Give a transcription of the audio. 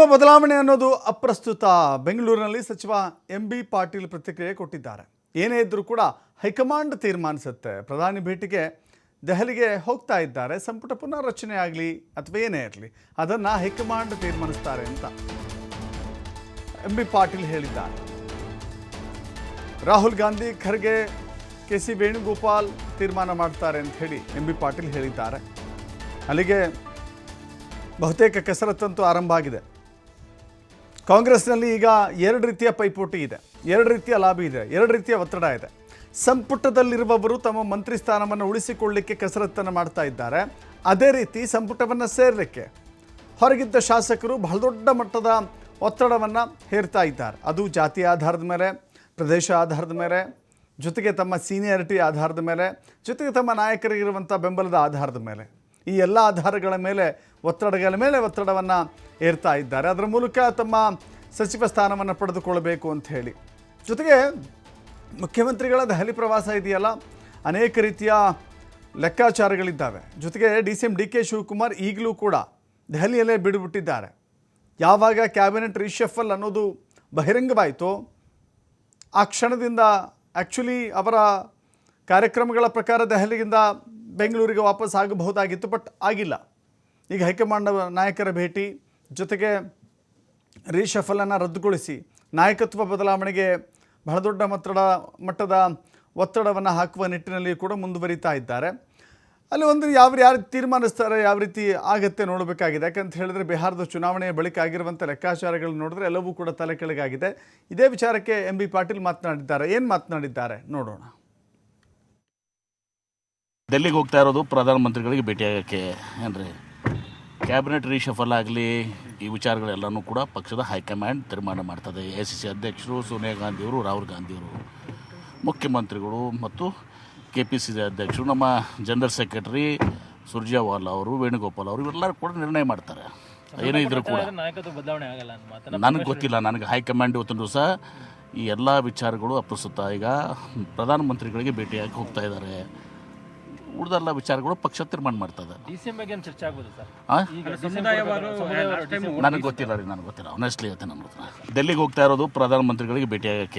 ನಾಯಕತ್ವ ಬದಲಾವಣೆ ಅನ್ನೋದು ಅಪ್ರಸ್ತುತ. ಬೆಂಗಳೂರಿನಲ್ಲಿ ಸಚಿವ ಎಂ ಬಿ ಪಾಟೀಲ್ ಪ್ರತಿಕ್ರಿಯೆ ಕೊಟ್ಟಿದ್ದಾರೆ. ಏನೇ ಇದ್ರೂ ಕೂಡ ಹೈಕಮಾಂಡ್ ತೀರ್ಮಾನಿಸುತ್ತೆ. ಪ್ರಧಾನಿ ಭೇಟಿಗೆ ದೆಹಲಿಗೆ ಹೋಗ್ತಾ ಇದ್ದಾರೆ. ಸಂಪುಟ ಪುನರ್ರಚನೆ ಆಗಲಿ ಅಥವಾ ಏನೇ ಇರಲಿ, ಅದನ್ನು ಹೈಕಮಾಂಡ್ ತೀರ್ಮಾನಿಸ್ತಾರೆ ಅಂತ ಎಂ ಬಿ ಪಾಟೀಲ್ ಹೇಳಿದ್ದಾರೆ. ರಾಹುಲ್ ಗಾಂಧಿ, ಖರ್ಗೆ, ಕೆ ಸಿ ವೇಣುಗೋಪಾಲ್ ತೀರ್ಮಾನ ಮಾಡ್ತಾರೆ ಅಂತ ಹೇಳಿ ಎಂ ಬಿ ಪಾಟೀಲ್ ಹೇಳಿದ್ದಾರೆ. ಅಲ್ಲಿಗೆ ಬಹುತೇಕ ಕಸರತ್ತಂತೂ ಆರಂಭ ಆಗಿದೆ. ಕಾಂಗ್ರೆಸ್ನಲ್ಲಿ ಈಗ ಎರಡು ರೀತಿಯ ಪೈಪೋಟಿ ಇದೆ. ಎರಡು ರೀತಿಯ ಲಾಭಿ ಇದೆ, ಎರಡು ರೀತಿಯ ಒತ್ತಡ ಇದೆ. ಸಂಪುಟದಲ್ಲಿರುವವರು ತಮ್ಮ ಮಂತ್ರಿ ಸ್ಥಾನವನ್ನು ಉಳಿಸಿಕೊಳ್ಳಿಕ್ಕೆ ಕಸರತ್ತನ್ನು ಮಾಡ್ತಾ ಇದ್ದಾರೆ. ಅದೇ ರೀತಿ ಸಂಪುಟವನ್ನು ಸೇರಲಿಕ್ಕೆ ಹೊರಗಿದ್ದ ಶಾಸಕರು ಬಹಳ ದೊಡ್ಡ ಮಟ್ಟದ ಒತ್ತಡವನ್ನು ಹೇರ್ತಾ ಇದ್ದಾರೆ. ಅದು ಜಾತಿ ಆಧಾರದ ಮೇಲೆ, ಪ್ರದೇಶ ಆಧಾರದ ಮೇಲೆ, ಜೊತೆಗೆ ತಮ್ಮ ಸೀನಿಯಾರಿಟಿ ಆಧಾರದ ಮೇಲೆ, ಜೊತೆಗೆ ತಮ್ಮ ನಾಯಕರಿಗಿರುವಂಥ ಬೆಂಬಲದ ಆಧಾರದ ಮೇಲೆ. ಈ ಎಲ್ಲ ಆಧಾರಗಳ ಮೇಲೆ, ಒತ್ತಡಗಳ ಮೇಲೆ ಒತ್ತಡವನ್ನು ಏರ್ತಾ ಇದ್ದಾರೆ. ಅದರ ಮೂಲಕ ತಮ್ಮ ಸಚಿವ ಸ್ಥಾನವನ್ನು ಪಡೆದುಕೊಳ್ಳಬೇಕು ಅಂತ ಹೇಳಿ. ಜೊತೆಗೆ ಮುಖ್ಯಮಂತ್ರಿಗಳ ದೆಹಲಿ ಪ್ರವಾಸ ಇದೆಯಲ್ಲ, ಅನೇಕ ರೀತಿಯ ಲೆಕ್ಕಾಚಾರಗಳಿದ್ದಾವೆ. ಜೊತೆಗೆ D C M D K Shivakumar ಈಗಲೂ ಕೂಡ ದೆಹಲಿಯಲ್ಲೇ ಬಿಡುಬಿಟ್ಟಿದ್ದಾರೆ. ಯಾವಾಗ ಕ್ಯಾಬಿನೆಟ್ ರಿಷಫಲ್ ಅನ್ನೋದು ಬಹಿರಂಗವಾಯಿತು, ಆ ಕ್ಷಣದಿಂದ ಆ್ಯಕ್ಚುಲಿ ಅವರ ಕಾರ್ಯಕ್ರಮಗಳ ಪ್ರಕಾರ ದೆಹಲಿಯಿಂದ ಬೆಂಗಳೂರಿಗೆ ವಾಪಸ್ ಆಗಬಹುದಾಗಿತ್ತು, ಬಟ್ ಆಗಿಲ್ಲ. ಈಗ ಹೈಕಮಾಂಡ್ ನಾಯಕರ ಭೇಟಿ, ಜೊತೆಗೆ ರೀಶಫಲನ್ನು ರದ್ದುಗೊಳಿಸಿ ನಾಯಕತ್ವ ಬದಲಾವಣೆಗೆ ಬಹಳ ದೊಡ್ಡ ಮಟ್ಟದ ಮಟ್ಟದ ಒತ್ತಡವನ್ನು ಹಾಕುವ ನಿಟ್ಟಿನಲ್ಲಿ ಕೂಡ ಮುಂದುವರಿತಾ ಇದ್ದಾರೆ. ಅಲ್ಲಿ ಒಂದು ಯಾವ ಯಾರು ತೀರ್ಮಾನಿಸ್ತಾರೆ, ಯಾವ ರೀತಿ ಆಗತ್ತೆ ನೋಡಬೇಕಾಗಿದೆ. ಯಾಕಂತ ಹೇಳಿದ್ರೆ ಬಿಹಾರದ ಚುನಾವಣೆಯ ಬಳಿಕ ಆಗಿರುವಂಥ ಲೆಕ್ಕಾಚಾರಗಳು ನೋಡಿದ್ರೆ ಎಲ್ಲವೂ ಕೂಡ ತಲೆ ಕೆಳಗಾಗಿದೆ. ಇದೇ ವಿಚಾರಕ್ಕೆ ಎಂ ಬಿ ಪಾಟೀಲ್ ಮಾತನಾಡಿದ್ದಾರೆ. ಏನು ಮಾತನಾಡಿದ್ದಾರೆ ನೋಡೋಣ. ಡೆಲ್ಲಿಗೆ ಹೋಗ್ತಾ ಇರೋದು ಪ್ರಧಾನಮಂತ್ರಿಗಳಿಗೆ ಭೇಟಿಯಾಗಕ್ಕೆ ಏನ್ರಿ ಕ್ಯಾಬಿನೆಟ್ ರೀಶಫಲ್ ಆಗಲಿ ಈ ವಿಚಾರಗಳೆಲ್ಲನೂ ಕೂಡ ಪಕ್ಷದ ಹೈಕಮಾಂಡ್ ತೀರ್ಮಾನ ಮಾಡ್ತದೆ. ಎ ಸಿ ಸಿ ಅಧ್ಯಕ್ಷರು ಸೋನಿಯಾ ಗಾಂಧಿಯವರು ರಾಹುಲ್ ಗಾಂಧಿಯವರು ಮುಖ್ಯಮಂತ್ರಿಗಳು ಮತ್ತು ಕೆ ಪಿ ಸಿ ಸಿ ಅಧ್ಯಕ್ಷರು ನಮ್ಮ ಜನರಲ್ ಸೆಕ್ರೆಟರಿ ಸುರ್ಜಾವಾಲ್ ಅವರು ವೇಣುಗೋಪಾಲ್ ಅವರು ಇವೆಲ್ಲರೂ ಕೂಡ ನಿರ್ಣಯ ಮಾಡ್ತಾರೆ. ಏನೇ ಇದ್ರೂ ಕೂಡ. ನನಗೆ ಗೊತ್ತಿಲ್ಲ ನನಗೆ ಹೈಕಮಾಂಡ್ ಇವತ್ತಿನ ದಿವಸ ಈ ಎಲ್ಲ ವಿಚಾರಗಳು ಅಪ್ರಸ್ತುತ. ಈಗ ಪ್ರಧಾನಮಂತ್ರಿಗಳಿಗೆ ಭೇಟಿಯಾಗಿ ಹೋಗ್ತಾ ಇದ್ದಾರೆ. ಉಳಿದೆಲ್ಲ ವಿಚಾರಗಳು ಪಕ್ಷ ತೀರ್ಮಾನ ಮಾಡ್ತದೆ. ಡಿಸಿಎಂ ಬಗ್ಗೆ ಚರ್ಚೆ ಆಗ್ಬೋದು ಸರ್? ಈಗ ಸಮುದಾಯವಾರು ನನಗೆ ಗೊತ್ತಿಲ್ಲ ರೀ ನನಗೆ ಗೊತ್ತಿಲ್ಲ. ಆನೆಸ್ಟ್ಲಿ ಹೇಳ್ತೇನೆ ನಮ್ಮ ಹತ್ರ ಡೆಲ್ಲಿಗೆ ಹೋಗ್ತಾ ಇರೋದು ಪ್ರಧಾನಮಂತ್ರಿಗಳಿಗೆ ಭೇಟಿಯಾಗಕ್ಕೆ.